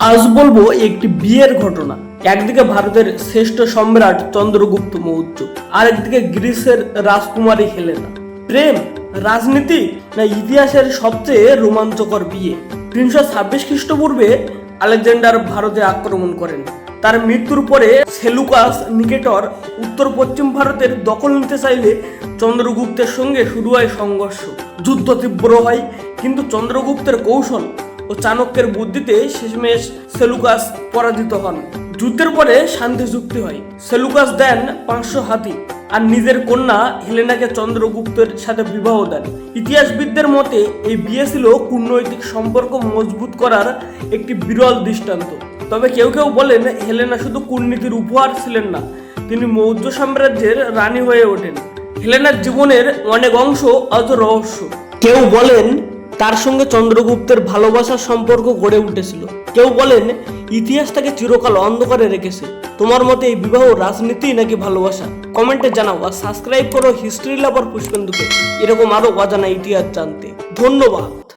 আজ বলব একটি বিয়ের ঘটনা। একদিকে ভারতের শ্রেষ্ঠ সম্রাট চন্দ্রগুপ্ত মৌর্য আর একদিকে গ্রিসের রাজকুমারী হেলেনা। প্রেম, রাজনীতি না ইতিহাসের সবচেয়ে রোমাঞ্চকর বিয়ে? তিনশো ছাব্বিশ খ্রিস্টপূর্বে আলেকজান্ডার ভারতে আক্রমণ করেন। তার মৃত্যুর পরে সেলুকাস নিকেটর উত্তর পশ্চিম ভারতের দখল নিতে চাইলে চন্দ্রগুপ্তের সঙ্গে শুরু হয় সংঘর্ষ। যুদ্ধ তীব্র হয়, কিন্তু চন্দ্রগুপ্তের কৌশল ও চাণক্যের বুদ্ধিতে শেষমেশ সেলুকাস পরাজিত হন। যুদ্ধের পরে শান্তি চুক্তি হয়। সেলুকাস দেন পাঁচশো হাতি আর নিজের কন্যা হেলেনাকে চন্দ্রগুপ্তের সাথে বিবাহ দেন। ইতিহাসবিদদের মতে, এই বিয়ে ছিল কূটনৈতিক সম্পর্ক মজবুত করার একটি বিরল দৃষ্টান্ত। তবে কেউ কেউ বলেন, হেলেনা শুধু কূটনীতির উপহার ছিলেন না, তিনি মৌর্য সাম্রাজ্যের রানী হয়ে ওঠেন। হেলেনার জীবনের অনেক অংশ অত রহস্য। কেউ বলেন তার সঙ্গে চন্দ্রগুপ্তের ভালোবাসার সম্পর্ক গড়ে উঠেছিল। কেউ বলেন, ইতিহাস তাকে চিরকাল অন্ধকারে রেখেছে। তোমার মতে এই বিবাহ রাজনীতি নাকি ভালোবাসা? কমেন্টে জানাও আর সাবস্ক্রাইব করো হিস্ট্রি লাভার পুষ্পেন্দুকে। এরকম আরও অজানা ইতিহাস জানতে। ধন্যবাদ।